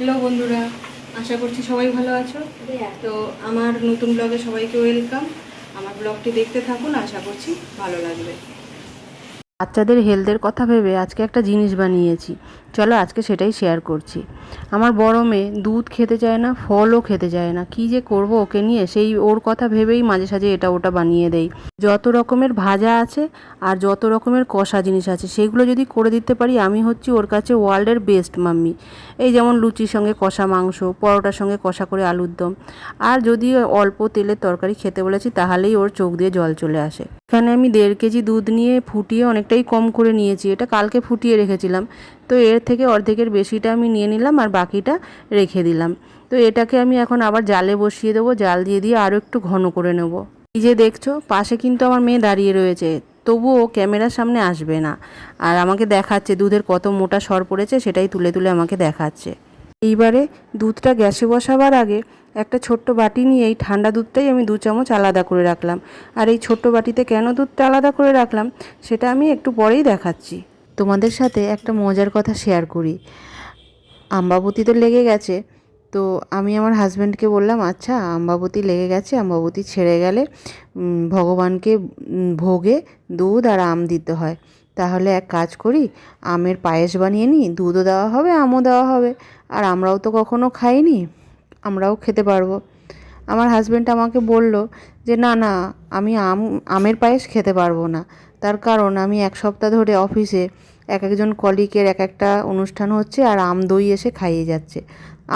Hello বন্ধুরা, আশা করছি সবাই ভালো আছো। তো আমার নতুন ব্লগে সবাইকে ওয়েলকাম আমার ব্লগটি দেখতে থাকুন, আশা করছি ভালো লাগবে। বাচ্চাদের হেলথের কথা ভেবে আজকে একটা জিনিস বানিয়েছি। চলো আজকে সেটাই শেয়ার করছি। আমার বড় মেয়ে দুধ খেতে চায় না, ফলও খেতে চায় না। কি যে করব ওকে নিয়ে? সেই ওর কথা ভেবেই মাঝে সাঝে এটা ওটা বানিয়ে দেই। যত রকমের ভাজা আছে আর যত রকমের কষা জিনিস আছে, সেগুলো যদি করে দিতে পারি, আমি হচ্ছি ওর কাছে ওয়ার্ল্ডের বেস্ট মাম্মি এই যেমন লুচির সঙ্গে কষা মাংস, পরোটার সঙ্গে কষা করে আলুর দম। আর যদি অল্প তেলের তরকারি খেতে বলেছি, তাহলেই ওর চোখ দিয়ে জল চলে আসে। এখানে আমি দেড় কেজি দুধ নিয়ে ফুটিয়ে অনেকটাই কম করে নিয়েছি। এটা কালকে ফুটিয়ে রেখেছিলাম। তো এর থেকে অর্ধেকের বেশিটা আমি নিয়ে নিলাম আর বাকিটা রেখে দিলাম। তো এটাকে আমি এখন আবার জালে বসিয়ে দেবো। জাল দিয়ে দিয়ে আরও একটু ঘন করে নেব। এই যে দেখছ, পাশে কিন্তু আমার মেয়ে দাঁড়িয়ে রয়েছে। তবুও ক্যামেরার সামনে আসবে না। আর আমাকে দেখাচ্ছে, দুধের কত মোটা সর পড়েছে সেটাই তুলে তুলে আমাকে দেখাচ্ছে। এইবারে দুধটা গ্যাসে বসাবার আগে একটা ছোট্ট বাটি নিয়ে এই ঠান্ডা দুধটাই আমি দু চামচ আলাদা করে রাখলাম। আর এই ছোট্ট বাটিতে কেন দুধটা আলাদা করে রাখলাম, সেটা আমি একটু পরেই দেখাচ্ছি। তোমাদের সাথে একটা মজার কথা শেয়ার করি। আম্বাবতী তো লেগে গেছে, তো আমি আমার হাজব্যান্ডকে বললাম আচ্ছা আম্বাবতী লেগে গেছে, আম্বাবতী ছেড়ে গেলে ভগবানকে ভোগে দুধ আর আম দিতে হয়। তাহলে এক কাজ করি, আমের পায়েস বানিয়ে নিই, দুধও দেওয়া হবে, আমও দেওয়া হবে। আর আমরাও তো কখনো খাইনি, আমরাও খেতে পারব। আমার হাজব্যান্ড আমাকে বলল যে, না না, আমি আম, আমের পায়েস খেতে পারব না। তার কারণ আমি এক সপ্তাহ ধরে অফিসে, এক একজন কলিকের এক একটা অনুষ্ঠান হচ্ছে আর আম দই এসে খাইয়ে যাচ্ছে।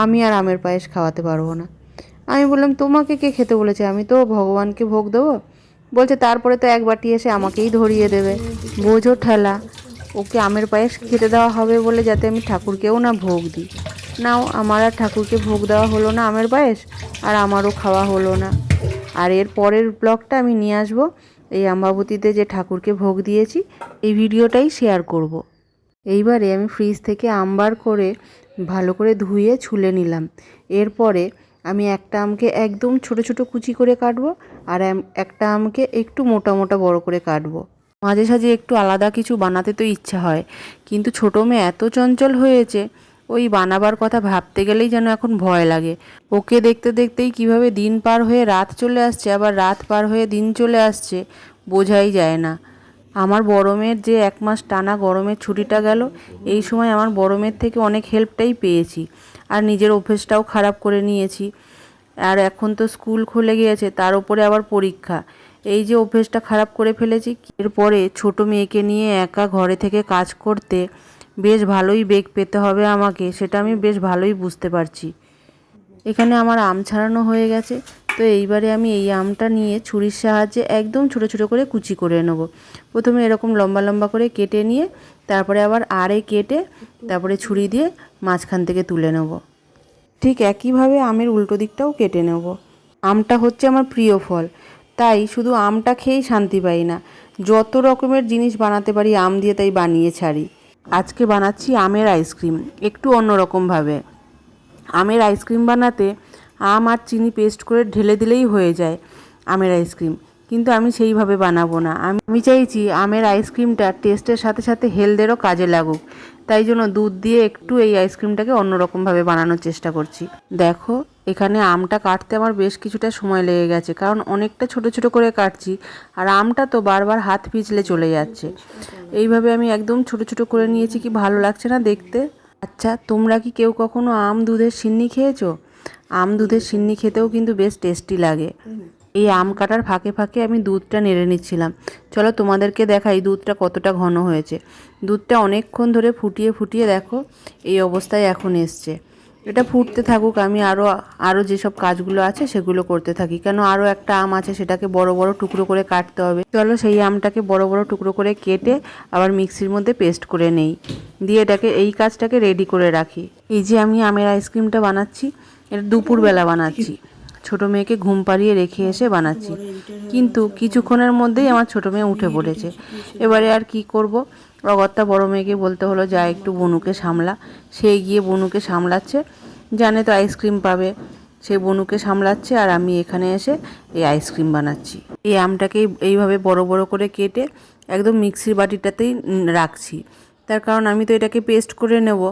আমি আর আমের পায়েস খাওয়াতে পারব না। আমি বললাম, তোমাকে কে খেতে বলেছে? আমি তো ভগবানকে ভোগ দেবো। বলছে, তারপরে তো এক বাটি এসে আমাকেই ধরিয়ে দেবে। বোঝো ঠেলা, ওকে আমের পায়েস খেতে দেওয়া হবে বলে যাতে আমি ঠাকুরকেও না ভোগ দিই। নাও, আমার আর ঠাকুরকে ভোগ দেওয়া হলো না আমের পায়েস, আর আমারও খাওয়া হলো না। আর এর পরের ব্লগটা আমি নিয়ে আসব। এই আম্বাবতীতে যে ঠাকুরকে ভোগ দিয়েছি, এই ভিডিওটাই শেয়ার করব। এইবারে আমি ফ্রিজ থেকে আম বার করে ভালো করে ধুয়ে ছুলে নিলাম। এরপরে আমি একটা আমকে একদম ছোট ছোট কুচি করে কাটবো আর একটা আমকে একটু মোটা মোটা বড় করে কাটবো। মাঝে সাঝে একটু আলাদা কিছু বানাতে তো ইচ্ছা হয়, কিন্তু ছোটো মেয়ে এত চঞ্চল হয়েছে, ওই বানাবার কথা ভাবতে গেলেই যেন এখন ভয় লাগে। ওকে দেখতে দেখতেই কীভাবে দিন পার হয়ে রাত চলে আসছে, আবার রাত পার হয়ে দিন চলে আসছে, বোঝাই যায় না। আমার বড় মেয়ের যে এক মাস টানা গরমের ছুটিটা গেল, এই সময় আমার বড় মেয়ের থেকে অনেক হেল্পটাই পেয়েছি। আর নিজের অভ্যেসটাও খারাপ করে নিয়েছি। আর এখন তো স্কুল খুলে গিয়েছে, তার উপরে আবার পরীক্ষা। এই যে অভ্যেসটা খারাপ করে ফেলেছি, এরপরে ছোট মেয়েকে নিয়ে একা ঘরে থেকে কাজ করতে বেশ ভালোই বেগ পেতে হবে আমাকে, সেটা আমি বেশ ভালোই বুঝতে পারছি। এখানে আমার আম ছাড়ানো হয়ে গেছে। তো এইবারে আমি এই আমটা নিয়ে ছুরির সাহায্যে একদম ছোট ছোট করে কুচি করে নেব। প্রথমে এরকম লম্বা লম্বা করে কেটে নিয়ে, তারপরে আবার আরে কেটে, তারপরে ছুরি দিয়ে মাঝখান থেকে তুলে নেব। ঠিক একইভাবে আমের উল্টো দিকটাও কেটে নেব। আমটা হচ্ছে আমার প্রিয় ফল। তাই শুধু আমটা খেয়েই শান্তি পাই না, যত রকমের জিনিস বানাতে পারি, আম দিয়ে তাই বানিয়ে ছাড়ি। আজকে বানাচ্ছি আমের আইসক্রিম, একটু অন্যরকমভাবে। আমের আইসক্রিম বানাতে আম আর চিনি পেস্ট করে ঢেলে দিলেই হয়ে যায় আমের আইসক্রিম কিন্তু আমি সেইভাবে বানাবো না। আমি চাইছি আমের আইসক্রিমটা টেস্টের সাথে সাথে হেলথেরও কাজে লাগুক। তাই জন্য দুধ দিয়ে একটু এই আইসক্রিমটাকে অন্যরকমভাবে বানানোর চেষ্টা করছি। দেখো, এখানে আমটা কাটতে আমার বেশ কিছুটা সময় লেগে গেছে, কারণ অনেকটা ছোট ছোট করে কাটছি আর আমটা তো বারবার হাত পিছলে চলে যাচ্ছে। এইভাবে আমি একদম ছোট ছোট করে নিয়েছি, কি ভালো লাগছে না দেখতে? আচ্ছা তোমরা কি কেউ কখনো আম, দুধের সিন্নি খেয়েছো? আম দুধের সিন্নি খেতেও কিন্তু বেশ টেস্টি লাগে। এই আম কাটার ফাঁকে ফাঁকে আমি দুধটা নেড়ে নিচ্ছিলাম। চলো তোমাদেরকে দেখাই দুধটা কতটা ঘন হয়েছে। দুধটা অনেকক্ষণ ধরে ফুটিয়ে ফুটিয়ে দেখো, এই অবস্থায় এখন এসছে। এটা ফুটতে থাকুক, আমি আরও আরও যেসব কাজগুলো আছে সেগুলো করতে থাকি। কেন আরও একটা আম আছে সেটাকে বড় বড় টুকরো করে কাটতে হবে। চলো সেই আমটাকে বড় বড় টুকরো করে কেটে আবার মিক্সির মধ্যে পেস্ট করে নেই। দিয়ে এটাকে, এই কাজটাকে রেডি করে রাখি। এই যে আমি আমের আইসক্রিমটা বানাচ্ছি এটা দুপুরবেলা বানাচ্ছি। ছোট মেয়েকে ঘুম পাড়িয়ে রেখে এসে বানাচ্ছি। কিন্তু কিছুক্ষণের মধ্যেই আমার ছোট মেয়ে উঠে পড়েছে। এবারে আর কি করব? অগত্যা বড় মেয়েকে বলতে হলো, যা একটু বনুকে সামলা। সে গিয়ে বনুকে সামলাচ্ছে। জানে তো আইসক্রিম পাবে। সে বনুকে সামলাচ্ছে আর আমি এখানে এসে এই আইসক্রিম বানাচ্ছি। এই আমটাকে এইভাবে বড় বড় করে কেটে একদম মিক্সির বাটিটাতেই রাখছি। তার কারণ আমি তো এটাকে পেস্ট করে নেব।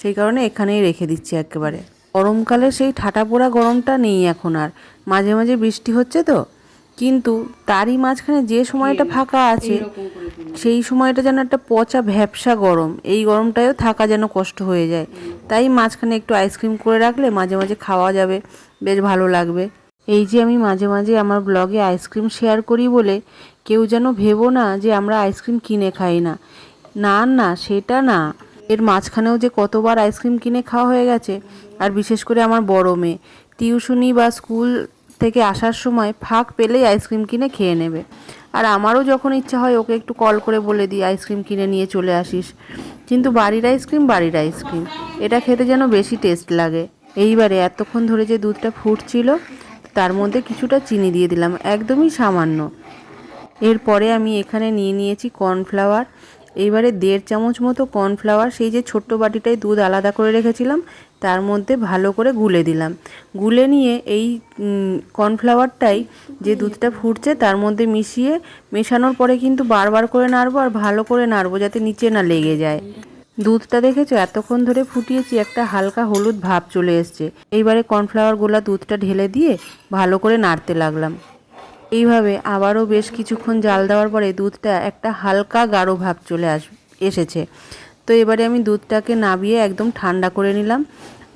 সেই কারণে এখানেই রেখে দিচ্ছি একেবারে। গরমকালে সেই ঠাটা পোড়া গরমটা নেই এখন আর। মাঝে মাঝে বৃষ্টি হচ্ছে তো। কিন্তু তারই মাঝখানে যে সময়টা ফাঁকা আছে সেই সময়টা যেন একটা পচা ভ্যাপসা গরম। এই গরমটায়ও থাকা যেন কষ্ট হয়ে যায়। তাই মাঝখানে একটু আইসক্রিম করে রাখলে মাঝে মাঝে খাওয়া যাবে। বেশ ভালো লাগবে। এই যে আমি মাঝে মাঝে আমার ব্লগে আইসক্রিম শেয়ার করি বলে কেউ যেন ভেবো না যে আমরা আইসক্রিম কিনে খাই না। না না সেটা না। এর মাঝখানেও যে কতবার আইসক্রিম কিনে খাওয়া হয়ে গেছে, আর বিশেষ করে আমার বড় মেয়ে। টিউশনি বা স্কুল থেকে আসার সময় ফাঁক পেলেই আইসক্রিম কিনে খেয়ে নেবে। আর আমারও যখন ইচ্ছা হয়, ওকে একটু কল করে বলে দিই, আইসক্রিম কিনে নিয়ে চলে আসিস। কিন্তু বাড়ির আইসক্রিম বাড়ির আইসক্রিম। এটা খেতে যেন বেশি টেস্ট লাগে। এইবারে এতক্ষণ ধরে যে দুধটা ফুটছিল, তার মধ্যে কিছুটা চিনি দিয়ে দিলাম, একদমই সামান্য। এরপরে আমি এখানে নিয়ে নিয়েছি কর্নফ্লাওয়ার। এইবারে দেড় চামচ মতো কর্নফ্লাওয়ার, সেই যে ছোট্ট বাটিটায় দুধ আলাদা করে রেখেছিলাম, তার মধ্যে ভালো করে গুলে দিলাম। গুলে নিয়ে এই কর্নফ্লাওয়ারটাই যে দুধটা ফুটছে তার মধ্যে মিশিয়ে, মেশানোর পরে কিন্তু বারবার করে নাড়বো আর ভালো করে নাড়বো যাতে নিচে না লেগে যায়। দুধটা দেখেছ? এতক্ষণ ধরে ফুটিয়েছি, একটা হালকা হলুদ ভাব চলে এসছে। এইবারে কর্নফ্লাওয়ার গোলা দুধটা ঢেলে দিয়ে ভালো করে নাড়তে লাগলাম। এইভাবে আবারও বেশ কিছুক্ষণ জাল দেওয়ার পরে দুধটা একটা হালকা গাঢ় ভাব চলে আস এসেছে। তো এবারে আমি দুধটাকে নাবিয়ে একদম ঠান্ডা করে নিলাম।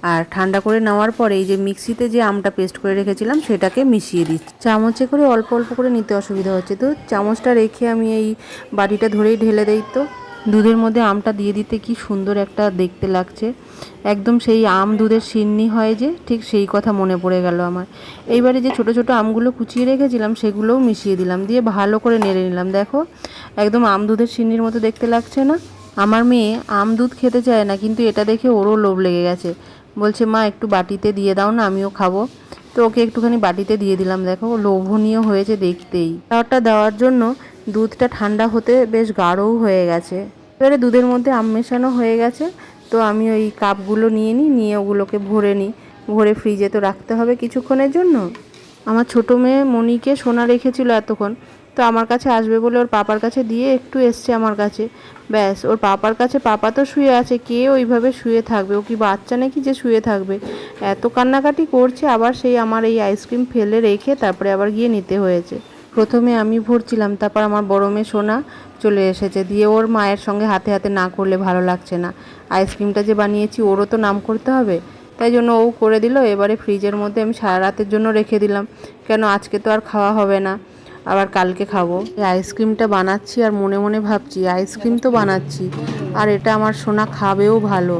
আর ঠান্ডা করে নেওয়ার পরে এই যে মিক্সিতে যে আমটা পেস্ট করে রেখেছিলাম, সেটাকে মিশিয়ে দিচ্ছি। চামচে করে অল্প অল্প করে নিতে অসুবিধা হচ্ছে। তো চামচটা রেখে আমি এই বাটিটা ধরেই ঢেলে দেই তো। দুধের মধ্যে আমটা দিয়ে দিতে কি সুন্দর একটা দেখতে লাগছে। একদম সেই আম দুধের সিন্নি হয় যে, ঠিক সেই কথা মনে পড়ে গেল আমার। এইবারে যে ছোট ছোট আমগুলো কুচিয়ে রেখেছিলাম, সেগুলোও মিশিয়ে দিলাম, দিয়ে ভালো করে নেড়ে নিলাম। দেখো, একদম আম দুধের সিন্নির মতো দেখতে লাগছে না? আমার মেয়ে আম দুধ খেতে চায় না, কিন্তু এটা দেখে ওরও লোভ লেগে গেছে। বলছে, মা, একটু বাটিতে দিয়ে দাও না, আমিও খাব। তো ওকে একটুখানি বাটিতে দিয়ে দিলাম। দেখো, লোভনীয় হয়েছে দেখতেই। খাবারটা দেওয়ার জন্য দুধটা ঠান্ডা হতে বেশ গাঢ়ও হয়ে গেছে। এবারে দুধের মধ্যে আম মেশানো হয়ে গেছে, তো আমি ওই কাপগুলো নিয়ে নিই, নিয়ে ওগুলোকে ভরে নিই। ভরে ফ্রিজে তো রাখতে হবে কিছুক্ষণের জন্য। আমার ছোটো মেয়ে মনিকে সোনা রেখেছিল এতক্ষণ, তো আমার কাছে আসবে বলে ওর পাপার কাছে দিয়ে একটু এসছে আমার কাছে। ব্যাস, ওর পাপার কাছে পাপা তো শুয়ে আছে, কে ওইভাবে শুয়ে থাকবে? ও কি বাচ্চা নাকি যে শুয়ে থাকবে? এত কান্নাকাটি করছে, আবার সেই আমার এই আইসক্রিম ফেলে রেখে তারপরে আবার গিয়ে নিতে হয়েছে। প্রথমে আমি ভরছিলাম, তারপর আমার বড় মেয়ে সোনা চলে এসেছে। দিয়ে ওর মায়ের সঙ্গে হাতে হাতে না করলে ভালো লাগছে না। আইসক্রিমটা যে বানিয়েছি, ওরও তো নাম করতে হবে। তাই জন্য ও করে দিল। এবারে ফ্রিজের মধ্যে আমি সারা রাতের জন্য রেখে দিলাম। কেন আজকে তো আর খাওয়া হবে না, আবার কালকে খাব। এই আইসক্রিমটা বানাচ্ছি আর মনে মনে ভাবছি, আইসক্রিম তো বানাচ্ছি, আর এটা আমার সোনা খাবেও ভালো।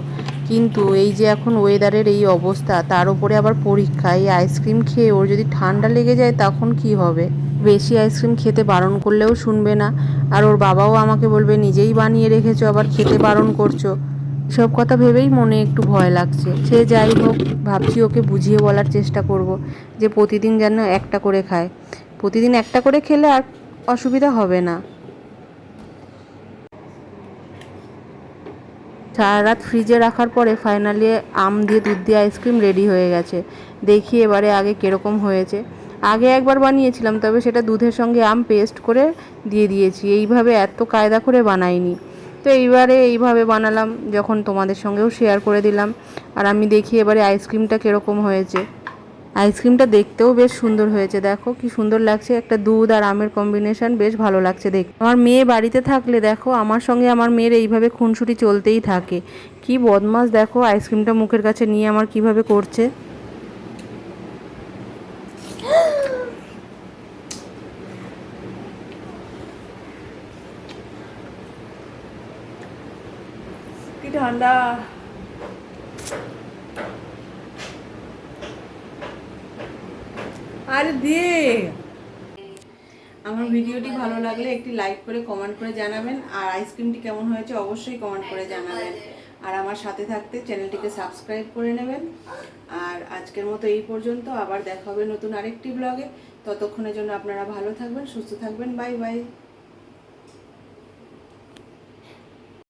কিন্তু এই যে এখন ওয়েদারের এই অবস্থা, তার উপরে আবার পরীক্ষা। এই আইসক্রিম খেয়ে ওর যদি ঠান্ডা লেগে যায়, তখন কি হবে? বেশি আইসক্রিম খেতে বারণ করলেও শুনবে না। আর ওর বাবাও আমাকে বলবে, নিজেই বানিয়ে রেখেছো, আবার খেতে বারণ করছ। সব কথা ভেবেই মনে একটু ভয় লাগছে। সে যাই হোক, ভাবছি ওকে বুঝিয়ে বলার চেষ্টা করব যে প্রতিদিন যেন একটা করে খায়। প্রতিদিন একটা করে খেলে আর অসুবিধা হবে না। সারা রাত ফ্রিজে রাখার পরে ফাইনালি আম দিয়ে, দুধ দিয়ে আইসক্রিম রেডি হয়ে গেছে। দেখি এবারে আগে কীরকম হয়েছে। আগে একবার বানিয়েছিলাম, তবে সেটা দুধের সঙ্গে আম পেস্ট করে দিয়ে দিয়েছি। এইভাবে এত কায়দা করে বানাইনি। তো এইবারে এইভাবে বানালাম, যখন তোমাদের সঙ্গেও শেয়ার করে দিলাম। আর আমি দেখি এবারে আইসক্রিমটা কীরকম হয়েছে। আইসক্রিমটা দেখতেও বেশ সুন্দর হয়েছে, দেখো কি সুন্দর লাগছে। একটা দুধ আর আমের কম্বিনেশন বেশ ভালো লাগছে দেখতে। আমার মেয়ে বাড়িতে থাকলে দেখো, আমার সঙ্গে আমার মেয়ের এইভাবে খুনসুটি চলতেই থাকে। কি বদমাস দেখো আইসক্রিমটা মুখের কাছে নিয়ে আমার কীভাবে করছে। ঠান্ডা? আরে দে। আমার ভিডিওটি ভালো লাগলে একটি লাইক করে, কমেন্ট করে জানাবেন। আর আইসক্রিমটি কেমন হয়েছে অবশ্যই কমেন্ট করে জানাবেন। আর আমার সাথে থাকতে চ্যানেলটিকে সাবস্ক্রাইব করে নেবেন। আর আজকের মতো এই পর্যন্ত। আবার দেখা হবে নতুন আরেকটি ব্লগে। ততক্ষণের জন্য আপনারা ভালো থাকবেন, সুস্থ থাকবেন। Bye bye.